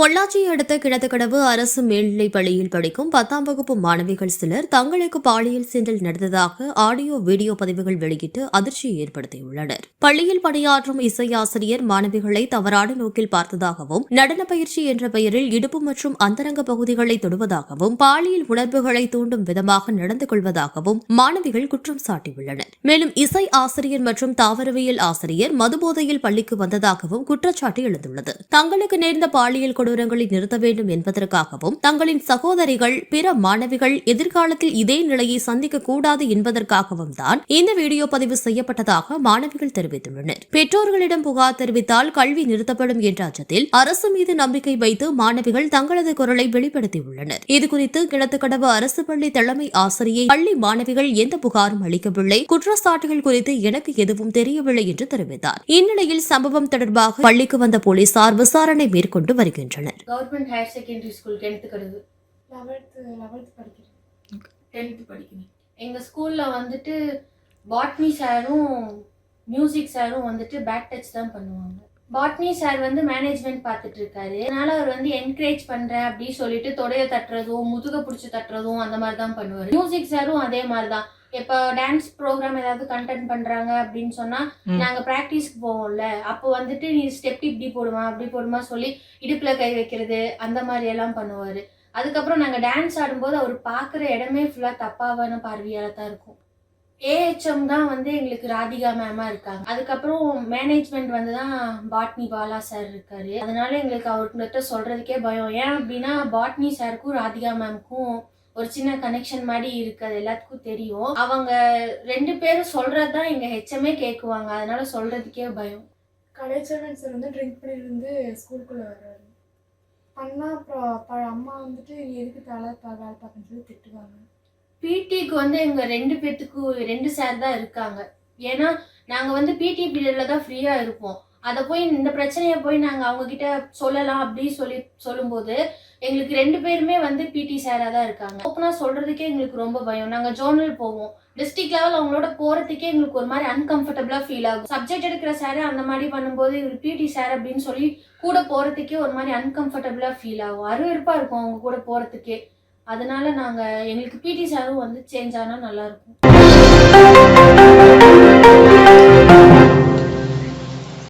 பொள்ளாச்சியை அடுத்த கிணத்துக்கடவு அரசு மேல்நிலைப் பள்ளியில் படிக்கும் பத்தாம் வகுப்பு மாணவிகள் சிலர் தங்களுக்கு பாலியல் சீண்டல் நடந்ததாக ஆடியோ வீடியோ பதிவுகள் வெளியிட்டு அதிர்ச்சியை ஏற்படுத்தியுள்ளனர். பள்ளியில் பணியாற்றும் இசையாசிரியர் மாணவிகளை தவறான நோக்கில் பார்த்ததாகவும் நடன பயிற்சி என்ற பெயரில் இடுப்பு மற்றும் அந்தரங்க பகுதிகளை தொடுவதாகவும் பாலியல் உணர்வுகளை தூண்டும் விதமாக நடந்து கொள்வதாகவும் மாணவிகள் குற்றம் சாட்டியுள்ளனர். மேலும் இசை ஆசிரியர் மற்றும் தாவரவியல் ஆசிரியர் மதுபோதையில் பள்ளிக்கு வந்ததாகவும் குற்றச்சாட்டு எழுந்துள்ளது. தங்களுக்கு நேர்ந்த பாலியல் கொடூரங்களை நிறுத்த வேண்டும் என்பதற்காகவும் தங்களின் சகோதரிகள் பிற மாணவிகள் எதிர்காலத்தில் இதே நிலையை சந்திக்க கூடாது என்பதற்காகவும் தான் இந்த வீடியோ பதிவு செய்யப்பட்டதாக மாணவிகள் தெரிவித்துள்ளனர். பெற்றோர்களிடம் புகார் தெரிவித்தால் கல்வி நிறுத்தப்படும் என்ற அச்சத்தில் அரசு மீது நம்பிக்கை வைத்து மாணவிகள் தங்களது குரலை வெளிப்படுத்தியுள்ளனர். இதுகுறித்து கிணத்துக்கடவு அரசு பள்ளி தலைமை ஆசிரியை பள்ளி மாணவிகள் எந்த புகாரும் அளிக்கவில்லை. குற்றச்சாட்டுகள் குறித்து எனக்கு எதுவும் தெரியவில்லை என்று தெரிவித்தார். இந்நிலையில் சம்பவம் தொடர்பாக பள்ளிக்கு வந்த போலீசார் விசாரணை மேற்கொண்டு வருகின்றனர். Government higher secondary school tenth கடுகு லெவல்த்து லெவல்த்து படிக்கிறேன். டென்த்து படிக்கிறேன். எங்கள் ஸ்கூலில் வந்துட்டு பாட்னி சாரும் மியூசிக் சாரும் வந்துட்டு பேக் டச் தான் பண்ணுவாங்க. பாட்னி சார் வந்து மேனேஜ்மெண்ட் பார்த்துட்டு இருக்காரு அதனால அவர் வந்து என்கரேஜ் பண்றேன் அப்படின்னு சொல்லிட்டு தொடைய தட்டுறதும் முதுக பிடிச்சி தட்டுறதும் அந்த மாதிரி தான் பண்ணுவார். மியூசிக் சாரும் அதே மாதிரி தான். இப்போ டான்ஸ் ப்ரோக்ராம் ஏதாவது கண்டென்ட் பண்றாங்க அப்படின்னு சொன்னா நாங்க ப்ராக்டிஸ்க்கு போவோம்ல. அப்போ வந்துட்டு நீ ஸ்டெப் இப்படி போடுமா அப்படி போடுமா சொல்லி இடுப்புல கை வைக்கிறது அந்த மாதிரி எல்லாம் பண்ணுவாரு. அதுக்கப்புறம் நாங்க டான்ஸ் ஆடும்போது அவர் பார்க்குற இடமே ஃபுல்லா தப்பாவான பார்வையால தான் இருக்கும். ஏஹெச்எம் தான் வந்து எங்களுக்கு ராதிகா மேமா இருக்காங்க. அதுக்கப்புறம் மேனேஜ்மெண்ட் வந்து தான் பாட்னி பாலா சார் இருக்காரு. அதனால எங்களுக்கு அவர்கிட்ட சொல்றதுக்கே பயம். ஏன் அப்படின்னா பாட்னி சாருக்கும் ராதிகா மேம்க்கும் ஒரு சின்ன கனெக்ஷன் மாதிரி இருக்கு அது எல்லாத்துக்கும் தெரியும். அவங்க ரெண்டு பேரும் சொல்றது தான் எங்க ஹெச்எம்ஏ கேட்குவாங்க அதனால சொல்றதுக்கே பயம். கலைச்செல்வன் சார் வந்து ட்ரிங்க் பண்ணிட்டு வந்து ஸ்கூலுக்குள்ளே வர்றாரு. பண்ணால் அப்புறம் அம்மா வந்துட்டு நீ எதுக்கு தலை வேலை பார்க்கன்னு சொல்லி திட்டுவாங்க. பிடிக்கு வந்து எங்க ரெண்டு பேத்துக்கு ரெண்டு சார் தான் இருக்காங்க. ஏன்னா நாங்க வந்து பிடி பீரியட்ல தான் ஃப்ரீயா இருப்போம். அதை போய் இந்த பிரச்சனையை போய் நாங்கள் அவங்ககிட்ட சொல்லலாம் அப்படின்னு சொல்லி சொல்லும்போது எங்களுக்கு ரெண்டு பேருமே வந்து பிடி சாராக தான் இருக்காங்க. ஓப்பனாக சொல்கிறதுக்கே எங்களுக்கு ரொம்ப பயம். நாங்கள் ஜோனல் போவோம். டிஸ்ட்ரிக்ட் லெவல் அவங்களோட போகிறதுக்கே எங்களுக்கு ஒரு மாதிரி அன்கம்ஃபர்டபுளாக ஃபீல் ஆகும். சப்ஜெக்ட் எடுக்கிற சார் அந்த மாதிரி பண்ணும்போது இவர் பிடி சார் அப்படின்னு சொல்லி கூட போகிறதுக்கே ஒரு மாதிரி அன்கம்ஃபர்டபுளாக ஃபீல் ஆகும். அருவருப்பாக இருக்கும் அவங்க கூட போகிறதுக்கே அதனால நாங்கள் எங்களுக்கு பிடி சாரும் வந்து சேஞ்ச் ஆனால் நல்லாயிருக்கும்